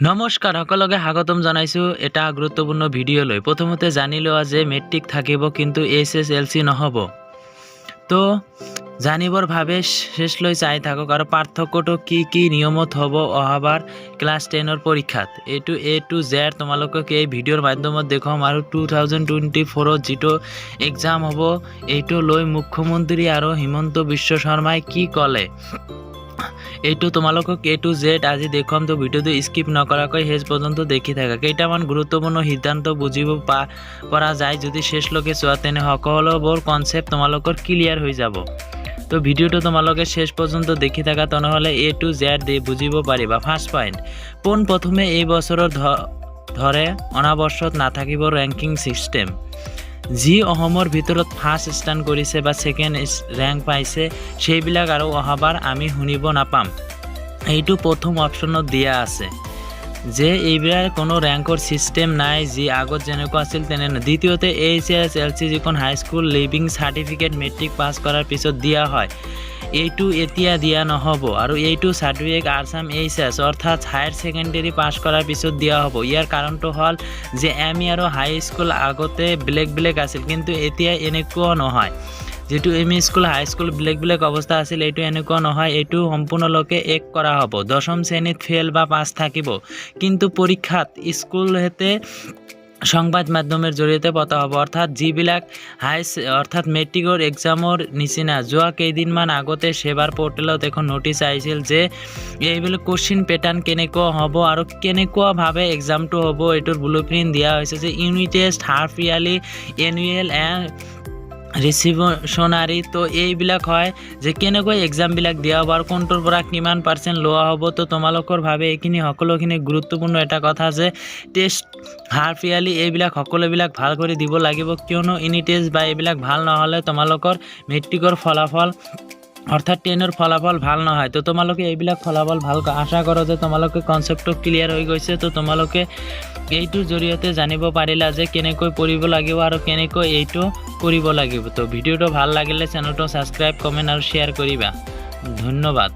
নমস্কাৰ, সকলোকে স্বাগতম জনাইছোঁ এটা গুৰুত্বপূৰ্ণ ভিডিঅ'লৈ প্ৰথমতে জানি লোৱা যে মেট্ৰিক থাকিব কিন্তু এইচ এছ এল চি নহ'ব। তো, জানিবৰ বাবে শেষলৈ চাই থাকক আৰু পাৰ্থক্যটো কি কি নিয়মত হ'ব অহাবাৰ ক্লাছ টেনৰ পৰীক্ষাত। এইটো এ টু জেড তোমালোকক এই ভিডিঅ'ৰ মাধ্যমত দেখুৱাম আৰু টু থাউজেণ্ড টুৱেণ্টি ফ'ৰত যিটো এক্সাম হ'ব, এইটো লৈ মুখ্যমন্ত্ৰী আৰু হিমন্ত বিশ্ব শৰ্মাই কি ক'লে? এইটো তোমালোকক এ টু জেড আজি দেখুৱাম, তো ভিডিঅ'টো স্কিপ নকৰাকৈ শেষ পৰ্যন্ত দেখি থাকা। কেইটামান গুৰুত্বপূৰ্ণ সিদ্ধান্ত বুজিব পৰা যায় যদি শেষলৈকে চোৱা, তেনে সকলোবোৰ কনচেপ্ট তোমালোকৰ ক্লিয়াৰ হৈ যাব। তো ভিডিঅ'টো তোমালোকে শেষ পৰ্যন্ত দেখি থাকা, তেনেহ'লে এ টু জেড দি বুজিব পাৰিবা। ফাৰ্ষ্ট পইণ্ট পোনপ্ৰথমে এই বছৰৰ ধৰে অনাবৰ্ষত নাথাকিব ৰেংকিং ছিষ্টেম যি অসমৰ ভিতৰত ফাৰ্ষ্ট স্থান কৰিছে বা ছেকেণ্ড ৰেংক পাইছে, সেইবিলাক আৰু অহাবাৰ আমি শুনিব নাপাম। এইটো প্ৰথম অপশ্যনত দিয়া আছে, যে এইবিলাক কোনো ৰেংকৰ ছিষ্টেম নাই, যি আগত যেনেকুৱা আছিল তেনে দ্বিতীয়তে দ্বিতীয়তে এইচ এছ এল চি যিখন high school leaving certificate matric pass কৰাৰ পিছত দিয়া হয়। এইটো এতিয়া দিয়া নহ'ব আৰু এইটো চাৰ্টিফিকেট আছাম এইচ এছ অৰ্থাৎ হায়াৰ ছেকেণ্ডেৰী পাছ কৰাৰ পিছত দিয়া হ'ব। ইয়াৰ কাৰণটো হ'ল যে এম ই আৰু হাই স্কুল আগতে বেলেগ বেলেগ আছিল, কিন্তু এতিয়া এনেকুৱা নহয়। যিটো M E school high school বেলেগ বেলেগ অৱস্থা আছিল, এইটো এনেকুৱা নহয়, এইটো সম্পূৰ্ণলোকে এক কৰা হ'ব। দশম শ্ৰেণীত ফেইল বা পাছ থাকিব। কিন্তু পৰীক্ষাত স্কুলহেঁতে সংবাদ মাধ্যমৰ জৰিয়তে পতা হ'ব। অৰ্থাৎ যিবিলাক হাই অৰ্থাৎ মেট্ৰিকৰ এক্সামৰ নিচিনা। যোৱা কেইদিনমান আগতে সেৱাৰ পৰ্টেলত এখন নটিচ আহিছিল যে এইবিলাক কুৱেশ্যন পেটাৰ্ণ কেনেকুৱা হ'ব আৰু কেনেকুৱাভাৱে এক্সামটো হ'ব, এইটোৰ ব্লু দিয়া হৈছে যে unit test half yearly annual and ৰিচিভশ্যনাৰী তো এইবিলাক হয় যে কেনেকৈ এক্সামবিলাক দিয়া হ'ব আৰু কোনটোৰ পৰা কিমান পাৰ্চেণ্ট লোৱা হ'ব, তো তোমালোকৰ ভাবে এইখিনি সকলোখিনি গুৰুত্বপূৰ্ণ এটা কথা যে টেষ্ট হাফ ইয়াৰলি এইবিলাক সকলোবিলাক ভালো কৰি দিব লাগিব, কিয়নো ইউনিট টেষ্ট বা এইবিলাক ভালো নহ'লে তোমালোকৰ মেট্ৰিকৰ ফলাফল অৰ্থাৎ টেনৰ ফলাফল ভালো নহয়। তো তোমালোকে এইবিলাক ফলাফল ভালো আশা কৰোঁ যে তোমালোকে কনচেপ্টটো ক্লিয়াৰ হৈ গৈছে। তো তোমালোকে এইটোৰ জৰিয়তে জানিব পাৰিলা যে কেনেকৈ পঢ়িব লাগিব আৰু কেনেকৈ এইটো কৰিব লাগিব। তো ভিডিঅ'টো ভালো লাগিলে চেনেলটো ছাবস্ক্ৰাইব কমেণ্ট আৰু শ্বেয়াৰ কৰিবা। ধন্যবাদ।